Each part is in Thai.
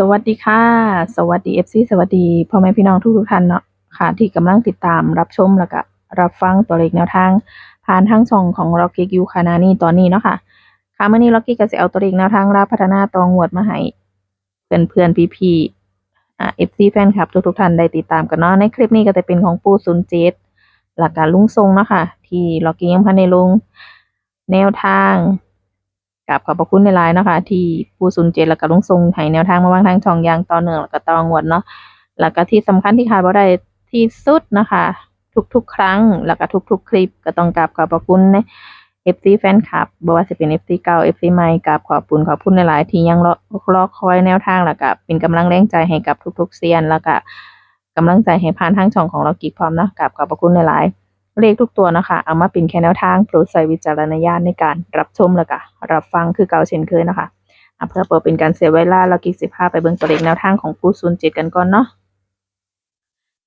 สวัสดีค่ะ สวัสดี FC สวัสดีพ่อแม่พี่น้องทุกทุกท่านเนาะค่ะที่กำลังติดตามรับชมแล้วก็รับฟังตัวเลขแนวทาง ผ่านทางช่องของ Rocky ยูคานานี่ตอนนี้เนาะค่ะ ค่ะเมื้อนี้ Rocky ก็สิเอาตัวเลขแนวทางราพัฒนาตองหวดมาให้เพื่อนๆพี่ๆอ่า FC แฟนคลับทุกๆท่านได้ติดตามกันเนาะในคลิปนี้ก็จะเป็นของปู่07หลักการลุงทรงเนาะค่ะที่ Rocky ยังพันในลงแนวทาง กับขอบพระคุณในไลน์เนาะคะ ที่ผู้สุนเจแล้วก็ลุงทรงให้แนวทางมาวางทางช่องยางต่อเนื่องแล้วก็ต่องวดเนาะแล้วก็ที่สำคัญที่ขาดบ่ได้ที่สุดนะคะ ทุกๆ ครั้งแล้วก็ทุก ๆ คลิปก็ต้องกราบขอบพระคุณใน FC แฟนคลับบ่ว่าจะเป็น FC เก่า FC ใหม่กราบขอบคุณขอบคุณหลายๆที่ยังรอรอคอยแนวทางแล้วก็เป็นกำลังแรงใจให้กับทุกๆเซียน แล้วก็กำลังใจให้ผ่านทางช่องของเรากิกพร้อมนะกราบขอบพระคุณหลายๆ เลขทุกตัวนะคะ เอามาเป็นแค่แนวทางโปรดใช้วิจารณญาณในการรับชมแล้วก็รับฟังคือเก่าเช่นเคยนะคะเพื่อเปิดเป็นการเสียเวลาเรากิกสิบห้าไปเบิ่งตัวเลขแนวทางของปูศูนย์เจ็ดกันก่อนเนาะ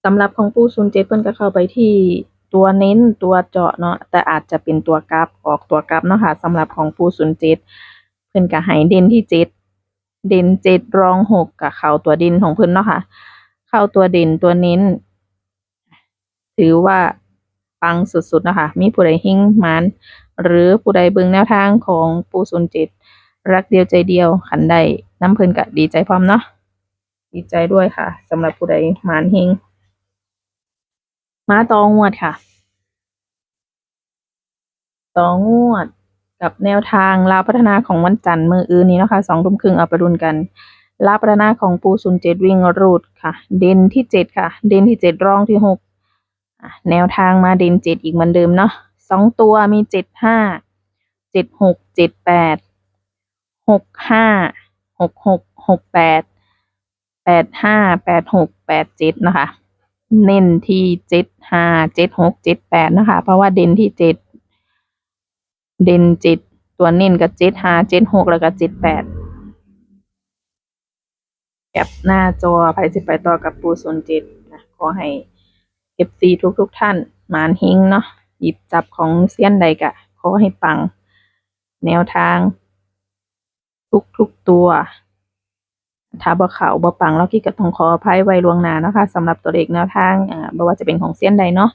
สำหรับของปูศูนย์เจ็ดเพิ่นก็เข้าไปที่ตัวเน้นตัวเจาะเนาะแต่อาจจะเป็นตัวกราฟออกตัวกราฟเนาะค่ะสำหรับของปูศูนย์เจ็ดเพิ่นก็ให้เด่นที่เจ็ดเด่นเจ็ดรองหกกับเข้าตัวเด่นของเพิ่นเนาะค่ะ เข้าตัวเด่นตัวเน้น ถือว่า ปังสุดๆนะคะ มีผู้ใดหิ้งมันหรือผู้ใดเบิ่งแนวทางของปูศูนย์เจ็ดรักเดียวใจเดียวขันใดน้ำเพลินกะดีใจพร้อมเนาะดีใจด้วยค่ะสำหรับผู้ใดมานหิ้งมาตองวดค่ะตองวดกับแนวทางลาพัฒนาของวันจันทร์มืออื่นนี้นะคะสองทุ่มครึ่งเอาไปรุนกันลาพัฒนาของปูศูนย์เจ็ดวิ่งรูดค่ะ เด่นที่เจ็ดค่ะ เด่นที่เจ็ดรองที่หก แนวทางมาเด่นเจ็ดอีกเหมือนเดิมเนาะสองตัวมีเจ็ดห้าเจ็ดหกเจ็ดแปดหกห้าหกหกหกแปดแปดห้าแปดหกแปดเจ็ดนะคะ เน้นที่เจ็ดห้าเจ็ดหกเจ็ดแปดนะคะ เพราะว่าเด่นที่เจ็ดเด่นเจ็ดตัวเน้นกับเจ็ดห้าเจ็ดหกแล้วก็เจ็ดแปดแคปหน้าจอไปสิไปต่อกับปูศูนย์เจ็ดนะขอให้ FC ทุกทุกๆท่านหมานเฮงเนาะหยิบจับของเซียนใดกะขอให้ปัง แนวทาง ทุกทุกๆตัว ถ้าบ่เขาบ่ปังแล้วกี้ก็ต้องขออภัยไว้ล่วงหน้านะคะสำหรับตัวเลขแนวทางอ่าบ่ว่าจะเป็นของเซียนใดเนาะ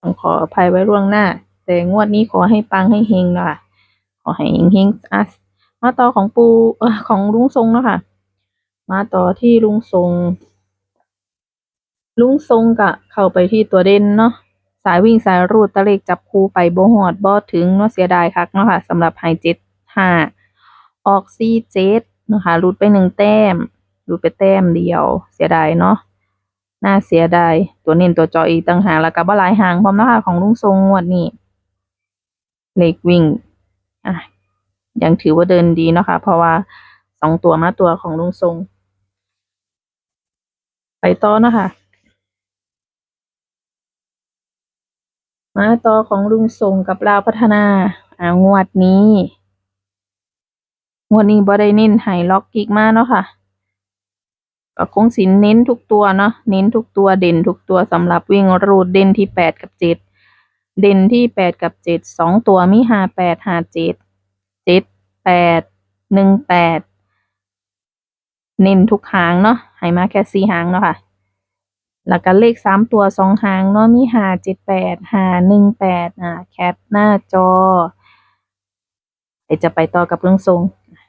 ต้องขออภัยไว้ล่วงหน้า แต่งวดนี้ขอให้ปังให้เฮงเนาะค่ะขอให้เฮงเฮงอะมาต่อของปูเออของลุงทรงเนาะค่ะมาต่อที่ลุงทรง ลุงทรงกะเข้าไปที่ตัวเด่นเนาะสายวิ่งสายรูดตะเลขจับคูไปโบ่ฮอดบ่ถึงเนาะเสียดายคักเนาะค่ะสำหรับไฮเจ็ดห้าออกซีเจ็ดนะคะหลุดไปหนึ่งแต้มหลุดไปแต้มเดียวเสียดายเนาะน่าเสียดายตัวเน้นตัวจออีกต่างหากแล้วก็บ่หลายหางพร้อมเนาะค่ะของลุงทรงงวดนี้เลขวิ่งอะยังถือว่าเดินดีเนาะค่ะเพราะว่าสองตัวมาตัวของลุงทรง ไปต่อเนาะค่ะ มาต่อของลุงส่งกับลาวพัฒนา อ่างวดนี้ งวดนี้บ่ได้เน้นให้ล็อกกิกมากเนาะค่ะก็คงสิเน้นทุกตัวเนาะ เน้นทุกตัวเด่นทุกตัวสำหรับวิ่งรูดเด่นที่แปดกับเจ็ด เด่นที่แปดกับเจ็ดสองตัวมีห้าแปดห้าเจ็ดเจ็ดแปดหนึ่งแปดเน้นทุกหางเนาะให้มาแค่สี่หางเนาะค่ะ แล้วก็เลขสามตัวสองหางเนาะมีห้าเจ็ดแปดห้าหนึ่งแปดอ่าแคปหน้าจอเดี๋ยวจะไปต่อกับลุงทรง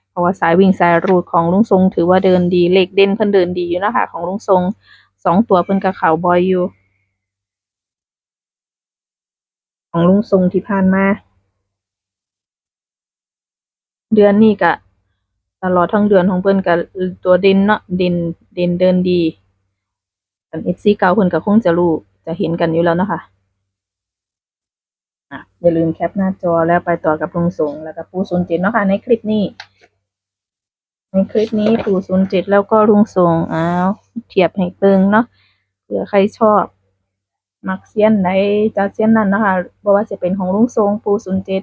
เพราะว่าสายวิ่งสายรูดของลุงทรงถือว่าเดินดีเลขเด่นเพิ่นเดินดีอยู่นะคะของลุงทรงสองตัวเพิ่นกับเขาบอยอยู่ ของลุงทรงที่ผ่านมา เดือนนี้ก็ตลอดทั้งเดือนของเพิ่นก็ตัวเด่นเนาะเด่นเด่นเดินดี อัน FC เก่าเพิ่นก็คงจะรู้จะเห็นกันอยู่แล้วเนาะคะอะอย่าลืมแคปหน้าจอแล้วไปต่อกับลุงสงแล้วก็ปูศูนย์เจ็ดเนาะค่ะ ในคลิปนี้ ในคลิปนี้ปูศูนย์เจ็ดแล้วก็ลุงสงอ้าวเทียบให้เบิ่งเนาะเผื่อใครชอบ มักเซียนไหนจะเซียนนั้นเนาะคะบ่ว่าจะเป็นของลุงทรงปูศูนย์เจ็ด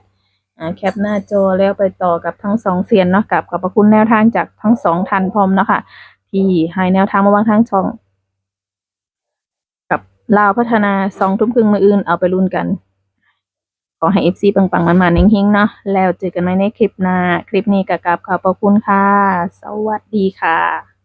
อ่าแคปหน้าจอแล้วไปต่อกับทั้งสองเซียนเนาะกับขอบพระคุณแนวทางจากทั้งสองท่านพร้อมเนาะค่ะที่ให้แนวทางมาวางทางช่อง ลาวพัฒนาสองทุ่มครึ่งมืออื่นเอาไปรุ่นกัน ขอให้เอฟซีปังๆ มันๆเฮงๆเนาะแล้วเจอกันใหม่ในคลิปหน้า คลิปนี้ก็กราบขอบพระคุณค่ะ สวัสดีค่ะ